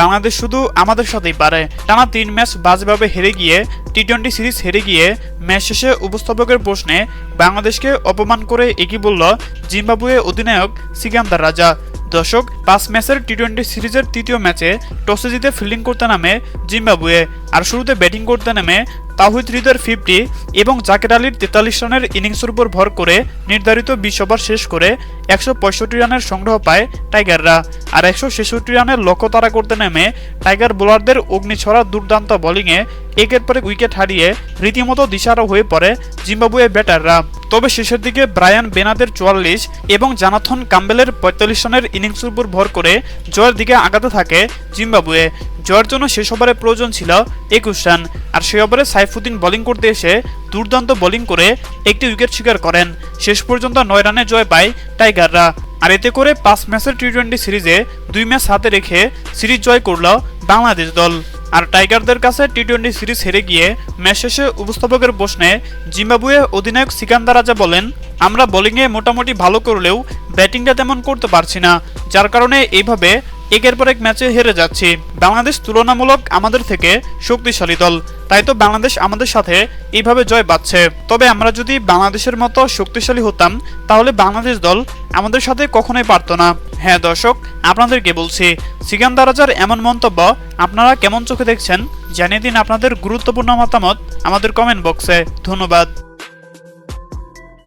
বাংলাদেশ শুধু আমাদের সাথেই পারে। টানা তিন ম্যাচ বাজেভাবে হেরে গিয়ে টি টোয়েন্টি সিরিজ হেরে গিয়ে, ম্যাচ শেষে উপস্থাপকের প্রশ্নে বাংলাদেশকে অপমান করে এগিয়ে বলল জিম্বাবুয়ে অধিনায়ক সিকান্দার রাজা। দর্শক, পাঁচ ম্যাচের টি টোয়েন্টি সিরিজের তৃতীয় ম্যাচে টসে জিতে ফিল্ডিং করতে নামে জিম্বাবুয়ে। আর শুরুতে ব্যাটিং করতে নামে তাহিদ হৃদয়ের ফিফটি এবং জাকের আলীর তেতাল্লিশ রানের ইনিংসের উপর ভর করে নির্ধারিত বিশ ওভার শেষ করে একশো পঁয়ষট্টি রানের সংগ্রহ পায় টাইগাররা, আর একশো ছেষট্টি রানের লক্ষ্য তারা করতে নেমে টাইগার বোলারদের অগ্নিছড়া দুর্দান্ত বোলিংয়ে একের পর উইকেট হারিয়ে রীতিমতো দিশারা হয়ে পড়ে জিম্বাবুয়ে ব্যাটাররা। তবে শেষের দিকে ব্রায়ান বেনাদের চুয়াল্লিশ এবং জানাথন কাম্বেলের পঁয়তাল্লিশ রানের ইনিংসের উপর ভর করে জয়ের দিকে আগাতে থাকে জিম্বাবুয়ে। জয়ের জন্য শেষ ওভারে প্রয়োজন ছিল একুশ রান, আর সেই ওভারে সাইফুদ্দিন বোলিং করতে এসে দুর্দান্ত বোলিং করে একটি উইকেট শিকার করেন। শেষ পর্যন্ত নয় রানে জয় পায় টাইগাররা আর এতে করে পাঁচ ম্যাচের টি টোয়েন্টি সিরিজে দুই ম্যাচ হাতে রেখে সিরিজ জয় করল বাংলাদেশ দল। আর টাইগারদের কাছে টি টোয়েন্টি সিরিজ হেরে গিয়ে ম্যাচ শেষে উপস্থাপকের প্রশ্নে জিম্বাবুয়ে অধিনায়ক সিকান্দার রাজা বলেন, আমরা বোলিংয়ে মোটামুটি ভালো করলেও ব্যাটিংটা তেমন করতে পারছি না, যার কারণে এইভাবে একের পর এক ম্যাচে হেরে যাচ্ছি। বাংলাদেশ তুলনামূলক আমাদের থেকে শক্তিশালী দল। তাই তো বাংলাদেশ আমাদের সাথে এইভাবে জয় পাচ্ছে। তবে আমরা যদি বাংলাদেশের মতো শক্তিশালী হতাম, তাহলে বাংলাদেশ দল আমাদের সাথে কখনোই পারতো না। হ্যাঁ দর্শক, আপনাদেরকে বলছি, সিকান্দার রাজার এমন মন্তব্য আপনারা কেমন চোখে দেখছেন, জানিয়ে দিন আপনাদের গুরুত্বপূর্ণ মতামত আমাদের কমেন্ট বক্সে ধন্যবাদ।